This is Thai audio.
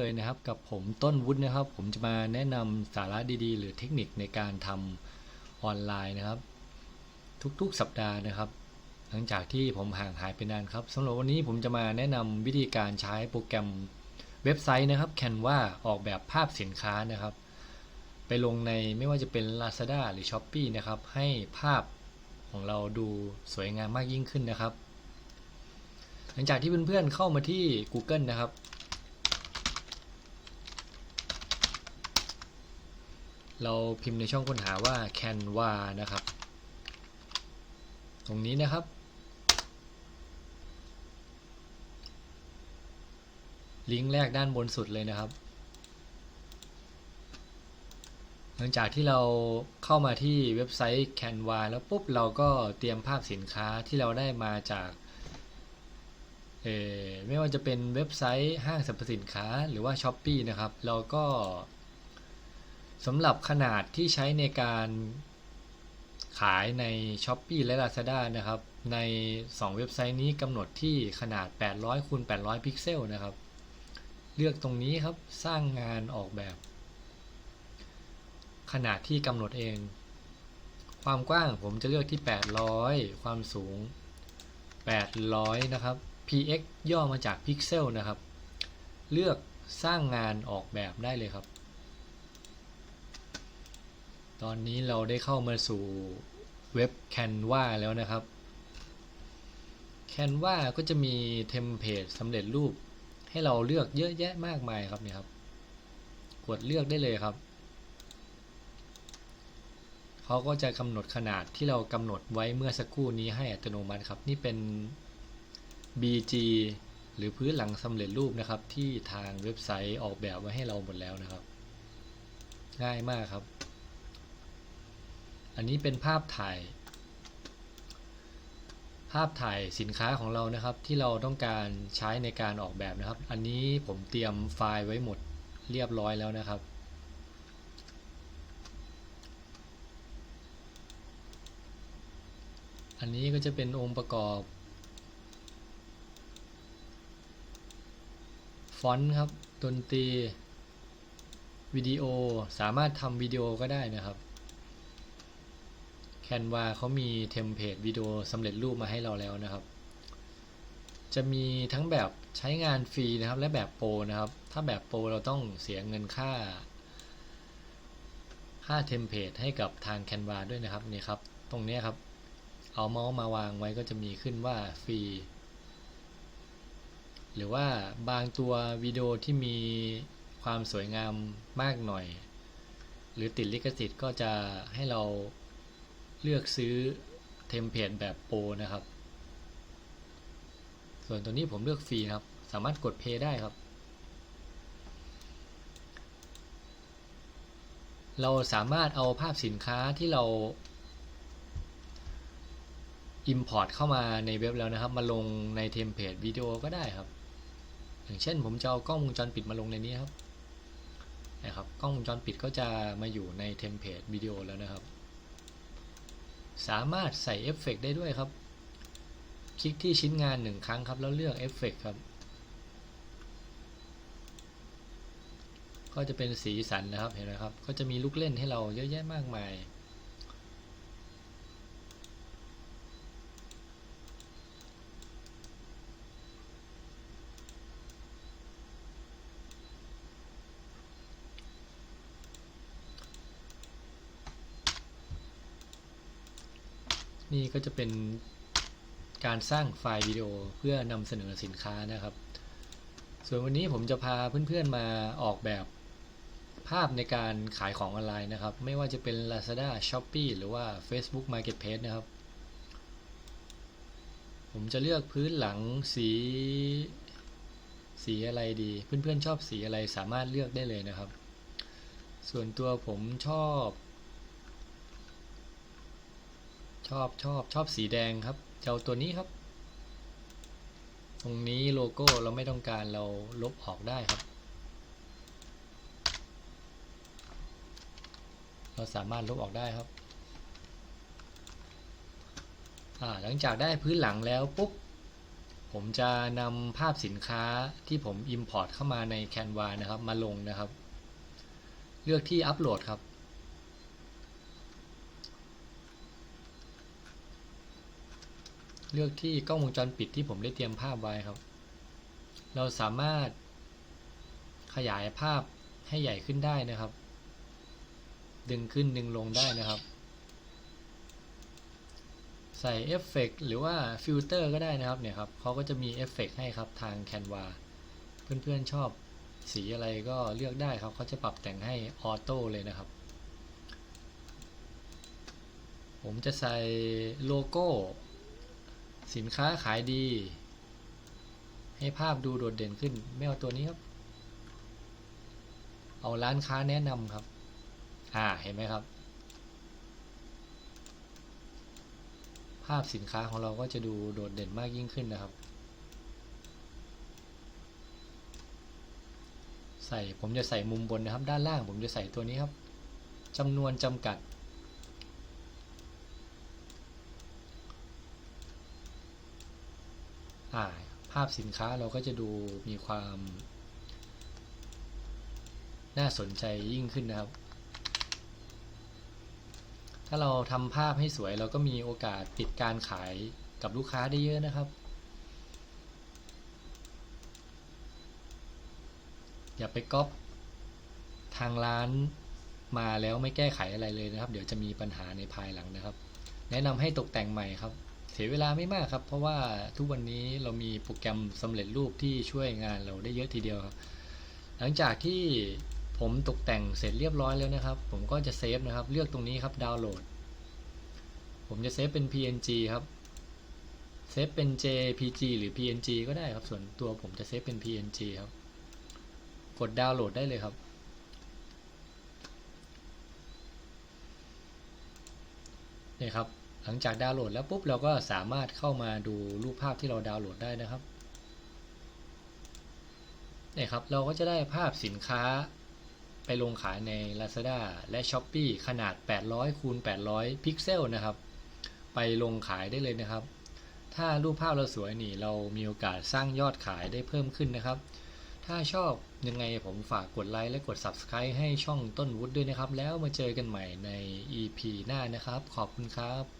เลยนะครับกับผมต้นวุฒินะครับ ผมจะมาแนะนำสาระดีๆ หรือเทคนิคในการทำออนไลน์นะครับ ทุกๆสัปดาห์นะครับ หลังจากที่ผมห่างหายไปนานครับสำหรับวันนี้ผมจะมาแนะนำวิธีการใช้โปรแกรมเว็บไซต์นะครับ Canva ออกแบบภาพสินค้านะครับ ไปลงในไม่ว่าจะเป็น Lazada หรือ s h อ p e e นะครับ ให้ภาพของเราดูสวยงามมากยิ่งขึ้นนะครับ หลังจากที่เพื่อนๆเข้ามาที่ Google นะครับ เราพิมพ์ในช่องค้นหาว่า Canva นะครับ ตรงนี้นะครับ ลิงก์แรกด้านบนสุดเลยนะครับ หลังจากที่เราเข้ามาที่เว็บไซต์ Canva แล้วปุ๊บเราก็เตรียมภาพสินค้าที่เราได้มาจากไม่ว่าจะเป็นเว็บไซต์ห้างสรรพสินค้าหรือว่า s h อ p e e นะครับ เราก็ สำหรับขนาดที่ใช้ในการขายใน s h อ p e e และ Lazada นะครับ ใน 2 เว็บไซต์นี้กำหนดที่ขนาด 800คูณ800 พิกเซลนะครับ เลือกตรงนี้ครับสร้างงานออกแบบ ขนาดที่กำหนดเอง ความกว้างผมจะเลือกที่ 800 ความสูง 800 นะครับ px ย่อมาจากพิกเซลนะครับ เลือกสร้างงานออกแบบได้เลยครับ ตอนนี้เราได้เข้ามาสู่เว็บ Canva แล้วนะครับ Canva ก็จะมีเทมเพลตสำเร็จรูป ให้เราเลือกเยอะแยะมากมายครับเนี่ยครับ กดเลือกได้เลยครับ เขาก็จะกำหนดขนาดที่เรากำหนดไว้เมื่อสักครู่นี้ให้อัตโนมัติครับ นี่เป็น BG หรือพื้นหลังสำเร็จรูปนะครับ ที่ทางเว็บไซต์ออกแบบไว้ให้เราหมดแล้วนะครับ ง่ายมากครับ อันนี้เป็นภาพถ่าย ภาพถ่ายสินค้าของเรานะครับ ที่เราต้องการใช้ในการออกแบบนะครับ อันนี้ผมเตรียมไฟล์ไว้หมดเรียบร้อยแล้วนะครับอันนี้ก็จะเป็นองค์ประกอบ ฟอนต์ครับ ดนตรี วิดีโอสามารถทำวิดีโอก็ได้นะครับ Canva เขามีเทมเพลตวิดีโอสำเร็จรูปมาให้เราแล้วนะครับ จะมีทั้งแบบใช้งานฟรีนะครับ และแบบโปรนะครับ ถ้าแบบโปรเราต้องเสียเงินค่า ค่าเทมเพลตให้กับทาง Canva ด้วยนะครับนี่ครับ ตรงนี้ครับ เอาเมาส์มาวางไว้ก็จะมีขึ้นว่าฟรี หรือว่าบางตัววิดีโอที่มีความสวยงามมากหน่อย หรือติดลิขสิทธิ์ก็จะให้เรา เลือกซื้อเทมเพลตแบบโปรนะครับ ส่วนตัวนี้ผมเลือกฟรีครับ สามารถกด Play ได้ครับ เราสามารถเอาภาพสินค้าที่เรา Import เข้ามาในเว็บแล้วนะครับ มาลงในเทมเพลตวิดีโอก็ได้ครับ อย่างเช่นผมจะเอากล้องวงจรปิดมาลงในนี้ครับนะครับกล้องวงจรปิดก็จะมาอยู่ในเทมเพลตวิดีโอแล้วนะครับ สามารถใส่เอฟเฟกได้ด้วยครับ คลิกที่ชิ้นงานหนึ่งครั้งครับ แล้วเลือกเอฟเฟกครับ ก็จะเป็นสีสันนะครับเห็นไหมครับ ก็จะมีลูกเล่นให้เราเยอะแยะมากมาย นี่ก็จะเป็นการสร้างไฟล์วิดีโอเพื่อนำเสนอสินค้านะครับ ส่วนวันนี้ผมจะพาเพื่อนๆมาออกแบบภาพในการขายของออนไลน์นะครับ ไม่ว่าจะเป็น Lazada, Shopee หรือว่า Facebook Marketplace นะครับ ผมจะเลือกพื้นหลังสีสีอะไรดี เพื่อนๆชอบสีอะไรสามารถเลือกได้เลยนะครับ ส่วนตัวผมชอบ ชอบชอบชอบสีแดงครับ เจะเอาตัวนี้ครับ ตรงนี้โลโก้เราไม่ต้องการเราลบออกได้ครับ เราสามารถลบออกได้ครับหลังจากได้พื้นหลังแล้วปุ๊บ ผมจะนำภาพสินค้าที่ผม Import เข้ามาใน Canva นะครับ มาลงนะครับ เลือกที่อัปโหลดครับ เลือกที่กล้องวงจรปิดที่ผมได้เตรียมภาพไว้ครับ เราสามารถขยายภาพให้ใหญ่ขึ้นได้นะครับ ดึงขึ้นดึงลงได้นะครับ ใส่เอฟเฟกต์หรือว่าฟิลเตอร์ก็ได้นะครับเนี่ยครับเขาก็จะมีเอฟเฟกต์ให้ครับทาง Canva เพื่อนๆชอบสีอะไรก็เลือกได้ครับเขาจะปรับแต่งให้ออโต้เลยนะครับ ผมจะใส่โลโก้ สินค้าขายดี ให้ภาพดูโดดเด่นขึ้น ไม่เอาตัวนี้ครับ เอาร้านค้าแนะนำครับ อ่าเห็นไหมครับ ภาพสินค้าของเราก็จะดูโดดเด่นมากยิ่งขึ้นนะครับ ใส่ผมจะใส่มุมบนนะครับ ด้านล่างผมจะใส่ตัวนี้ครับจำนวนจำกัด อ่า ภาพสินค้าเราก็จะดูมีความ น่าสนใจยิ่งขึ้นนะครับ ถ้าเราทำภาพให้สวยเราก็มีโอกาสปิดการขายกับลูกค้าได้เยอะนะครับ อย่าไปก๊อปทางร้านมาแล้วไม่แก้ไขอะไรเลยนะครับ เดี๋ยวจะมีปัญหาในภายหลังนะครับ แนะนำให้ตกแต่งใหม่ครับ เสียเวลาไม่มากครับ เพราะว่าทุกวันนี้เรามีโปรแกรมสำเร็จรูปที่ช่วยงานเราได้เยอะทีเดียวครับ หลังจากที่ผมตกแต่งเสร็จเรียบร้อยแล้วนะครับ ผมก็จะเซฟนะครับ เลือกตรงนี้ครับดาวน์โหลด ผมจะเซฟเป็น PNG ครับ เซฟเป็น JPG หรือ PNG ก็ได้ครับ ส่วนตัวผมจะเซฟเป็น PNG ครับ กดดาวน์โหลดได้เลยครับนี่ครับ หลังจากดาวน์โหลดแล้วปุ๊บเราก็สามารถเข้ามาดูรูปภาพที่เราดาวน์โหลดได้นะครับนี่ครับเราก็จะได้ภาพสินค้าไปลงขายใน Lazada และ Shopee ขนาด 800คูณ800 พิกเซลนะครับ ไปลงขายได้เลยนะครับ ถ้ารูปภาพเราสวยนี่เรามีโอกาสสร้างยอดขายได้เพิ่มขึ้นนะครับ ถ้าชอบยังไงผมฝากกดไลค์และกด Subscribe ให้ช่องต้นวุฒิด้วยนะครับ แล้วมาเจอกันใหม่ใน EP หน้านะครับ ขอบคุณครับ